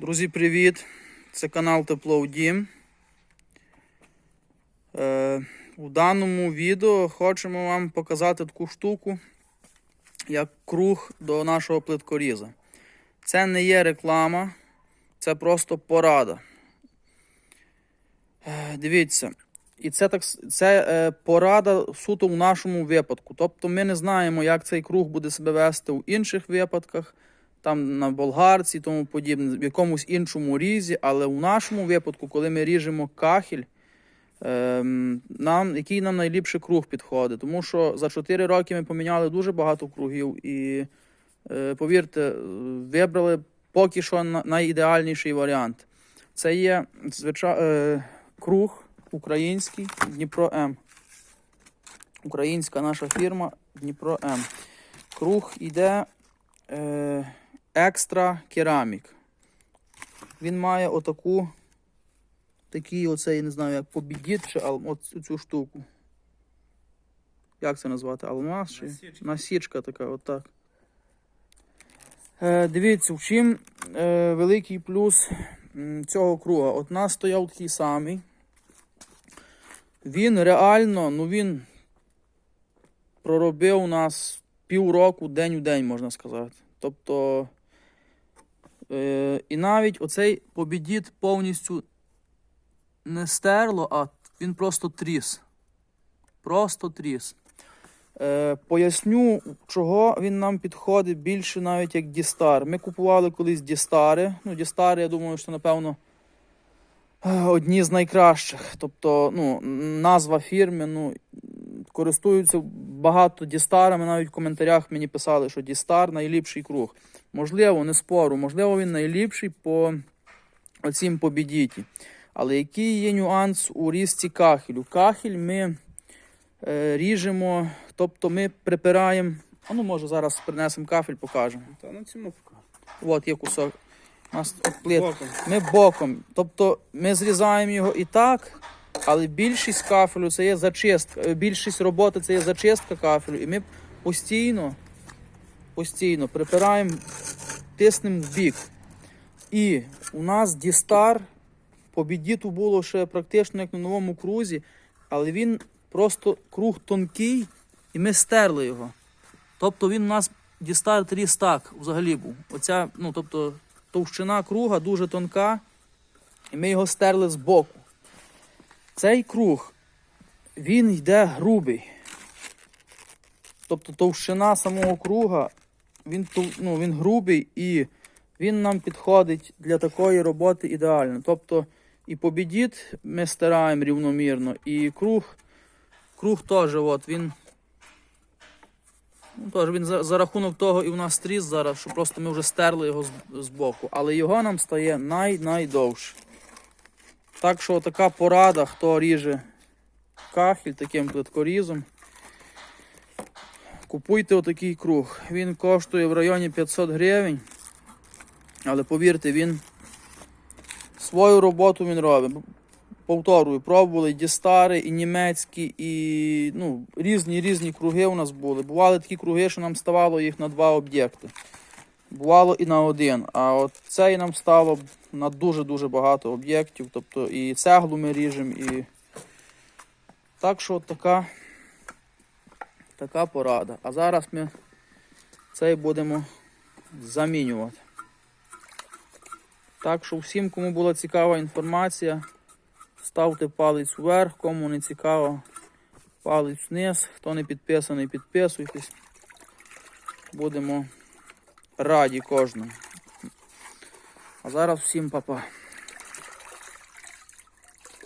Друзі, привіт! Це канал Тепло в Дім. Е, у даному відео хочемо вам показати таку штуку, як круг до нашого плиткоріза. Це не є реклама, це просто порада. Е, дивіться, і це так, це е, порада суто в нашому випадку. Тобто ми не знаємо, як цей круг буде себе вести у інших випадках там на болгарці і тому подібне, в якомусь іншому різі, але у нашому випадку, коли ми ріжемо кахель, ем, нам, який нам найліпше круг підходить. Тому що за 4 роки ми поміняли дуже багато кругів і, е, повірте, вибрали поки що найідеальніший варіант. Це є звичай, е, круг український Дніпро М. Українська наша фірма Дніпро М. Круг іде е, екстра керамік. Він має отаку, такий оцей, я не знаю, як побідіт чи цю штуку. Як це назвати? Алмаз? Чи? Насічка. Насічка така, отак. Е, дивіться, в чим е, великий плюс цього круга. От нас стояв такий самий. Він реально, ну він проробив у нас півроку день у день, можна сказати. Тобто, е, і навіть оцей побідіт повністю не стерло, а він просто тріс. Просто тріс. Е, поясню, чого він нам підходить більше навіть як Дістар. Ми купували колись Дістари. Ну, Дістари, я думаю, що напевно одні з найкращих. Тобто, ну, назва фірми, ну, користуються багато Дістарами. Навіть в коментарях мені писали, що Дістар найліпший круг. Можливо, не спору, можливо, він найліпший по оцім побідіті. Але який є нюанс у різці кахелю? Кахель ми е, ріжемо, тобто ми припираємо. А ну, може, зараз принесемо кафель, покажемо. Та на цьому пока. От є кусок. У нас от плит. Боком. Ми боком. Тобто ми зрізаємо його і так, але більшість кафелю це є зачистка. е, Більшість роботи це є зачистка кафелю. І ми постійно, постійно припираємо, тиснемо в бік. І у нас Дістар по бідіту було ще практично як на новому крузі, але він просто круг тонкий, і ми стерли його. Тобто він у нас Дістар тріс так взагалі був. Оця, ну тобто, товщина круга дуже тонка, і ми його стерли з боку. Цей круг, він йде грубий. Тобто товщина самого круга, він, ну, він грубий і він нам підходить для такої роботи ідеально. Тобто і побідіт ми стираємо рівномірно, і круг, круг теж, от, він Ну, тож він за, за рахунок того і в нас тріс зараз, що просто ми вже стерли його з, з боку. Але його нам стає най-найдовше. Так що така порада, хто ріже кахель таким плиткорізом. Купуйте отакий круг. Він коштує в районі 500 гривень. Але повірте, він свою роботу він робить. Повторюю, пробували і дістари, і німецькі, і ну, різні різні круги у нас були. Бували такі круги, що нам ставало їх на два об'єкти. Бувало і на один. А от цей нам стало на дуже-дуже багато об'єктів. Тобто і цеглу ми ріжемо, і. Так що така, така порада. А зараз ми цей будемо замінювати. Так що всім, кому була цікава інформація. Ставте палець вверх, кому не цікаво, палець вниз. Хто не підписаний, підписуйтесь. Будемо раді кожному. А зараз всім па-па.